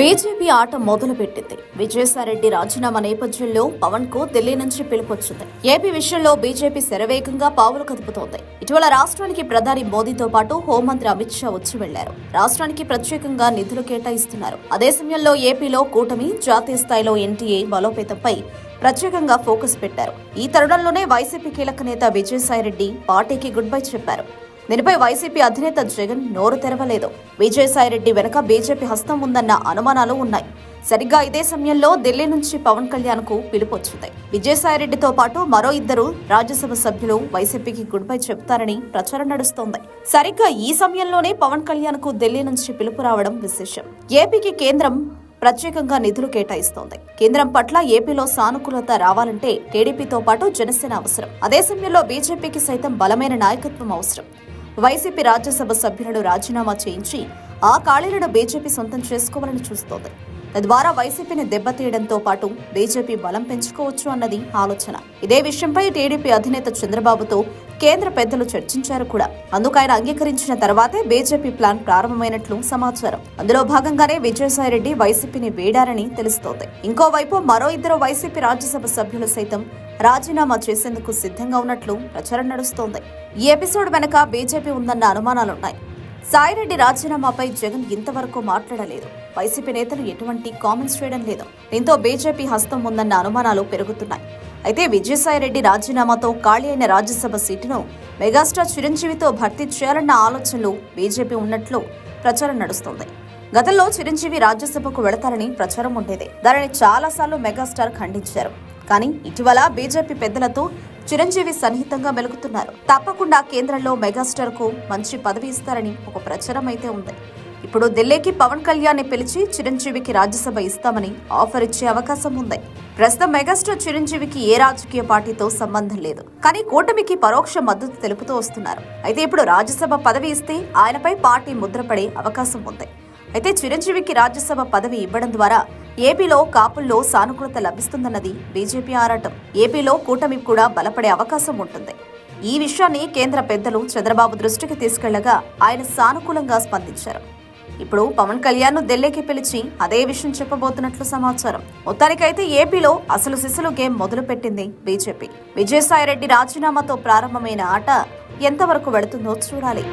BJP ఆట మొదలుపెట్టింది. విజయసాయిరెడ్డి రాజీనామా నేపథ్యంలో పవన్కు ఢిల్లీ నుంచి పిలుపొచ్చింది. ఏపీ విషయంలో బీజేపీ శరవేగంగా పావులు కదుపుతోంది. ఇటీవల రాష్ట్రానికి ప్రధాని మోదీతో పాటు హోంమంత్రి అమిత్ షా వచ్చి వెళ్ళారు. రాష్ట్రానికి ప్రత్యేకంగా నిధులు కేటాయిస్తున్నారు. అదే సమయంలో ఏపీలో కూటమి జాతీయ స్థాయిలో ఎన్టీఏ బలోపేతంపై ప్రత్యేకంగా ఫోకస్ పెట్టారు. ఈ తరుణంలోనే వైసీపీ కీలక నేత విజయసాయిరెడ్డి పార్టీకి గుడ్ బై చెప్పారు. దీనిపై వైసీపీ అధినేత జగన్ నోరు తెరవలేదు. విజయసాయిరెడ్డి వెనుక బీజేపీ హస్తం ఉందన్న అనుమానాలు ఉన్నాయి. సరిగ్గా ఇదే సమయంలో ఢిల్లీ నుంచి పవన్ కళ్యాణ్కు పిలుపొచ్చింది విజయసాయిరెడ్డితో పాటు మరో ఇద్దరు రాజ్యసభ సభ్యులు వైసీపీకి గుడ్ బై చెప్తారని ప్రచారం నడుస్తోంది. సరిగ్గా ఈ సమయంలోనే పవన్ కళ్యాణ్కు ఢిల్లీ నుంచి పిలుపు రావడం విశేషం. ఏపీకి కేంద్రం ప్రత్యేకంగా నిధులు కేటాయిస్తోంది. కేంద్రం పట్ల ఏపీలో సానుకూలత రావాలంటే టీడీపీతో పాటు జనసేన అవసరం. అదే సమయంలో బీజేపీకి సైతం బలమైన నాయకత్వం అవసరం. వైసీపీ రాజ్యసభ సభ్యులను రాజీనామా చేయించి ఆ ఖాళీలను బీజేపీ సొంతం చేసుకోవాలని చూస్తోంది. తద్వారా వైసీపీని దెబ్బతీయడంతో పాటు బీజేపీ బలం పెంచుకోవచ్చు అన్నది ఆలోచన. ఇదే విషయంపై టీడీపీ అధినేత చంద్రబాబుతో కేంద్ర పెద్దలు చర్చించారు కూడా. అందుకు ఆయన అంగీకరించిన తర్వాతే బీజేపీ ప్లాన్ ప్రారంభమైనట్లు సమాచారం. అందులో భాగంగానే విజయసాయిరెడ్డి వైసీపీని వేడారని తెలుస్తోంది. ఇంకోవైపు మరో ఇద్దరు వైసీపీ రాజ్యసభ సభ్యులు సైతం రాజీనామా చేసేందుకు సిద్ధంగా ఉన్నట్లు ప్రచారం నడుస్తోంది. ఈ ఎపిసోడ్ వెనక బీజేపీ ఉందన్న అనుమానాలున్నాయి. సాయిరెడ్డి రాజీనామాపై జగన్ ఇంతవరకు మాట్లాడలేదు. వైసీపీ నేతలు ఎటువంటి కామెంట్స్ చేయడం లేదు. దీంతో బీజేపీ హస్తం ఉందన్న అనుమానాలు పెరుగుతున్నాయి. అయితే విజయసాయిరెడ్డి రాజీనామాతో ఖాళీ అయిన రాజ్యసభ సీటును మెగాస్టార్ చిరంజీవితో భర్తీ చేయాలన్న ఆలోచనలు బీజేపీ ఉన్నట్లు ప్రచారం నడుస్తోంది. గతంలో చిరంజీవి రాజ్యసభకు వెళతారని ప్రచారం ఉండేది. దానిని చాలాసార్లు మెగాస్టార్ ఖండించారు. కానీ ఇటీవల బీజేపీ పెద్దలతో చిరంజీవి సన్నిహితంగా మెలుగుతున్నారు. తప్పకుండా కేంద్రంలో మెగాస్టార్కు మంచి పదవి ఇస్తారని ఒక ప్రచారం అయితే ఉంది. ఇప్పుడు ఢిల్లీకి పవన్ కళ్యాణ్ని పిలిచి చిరంజీవికి రాజ్యసభ ఇస్తామని ఆఫర్ ఇచ్చే అవకాశం ఉంది. ప్రస్తుతం మెగాస్టార్ చిరంజీవికి ఏ రాజకీయ పార్టీతో సంబంధం లేదు. కానీ కూటమికి పరోక్ష మద్దతు తెలుపుతూ వస్తున్నారు. అయితే ఇప్పుడు రాజ్యసభ పదవి ఇస్తే ఆయనపై పార్టీ ముద్రపడే అవకాశం ఉంది. అయితే చిరంజీవికి రాజ్యసభ పదవి ఇవ్వడం ద్వారా ఏపీలో కాపుల్లో సానుకూలత లభిస్తుందన్నది బీజేపీ ఆరాటం. ఏపీలో కూటమి కూడా బలపడే అవకాశం ఉంటుంది. ఈ విషయాన్ని కేంద్ర పెద్దలు చంద్రబాబు దృష్టికి తీసుకెళ్ళగా ఆయన సానుకూలంగా స్పందించారు. ఇప్పుడు పవన్ కళ్యాణ్ను ఢిల్లీకి పిలిచి అదే విషయం చెప్పబోతున్నట్లు సమాచారం. మొత్తానికైతే ఏపీలో అసలు సిసలు గేమ్ మొదలుపెట్టింది బీజేపీ. విజయసాయిరెడ్డి రాజీనామాతో ప్రారంభమైన ఆట ఎంతవరకు వెళుతుందో చూడాలి.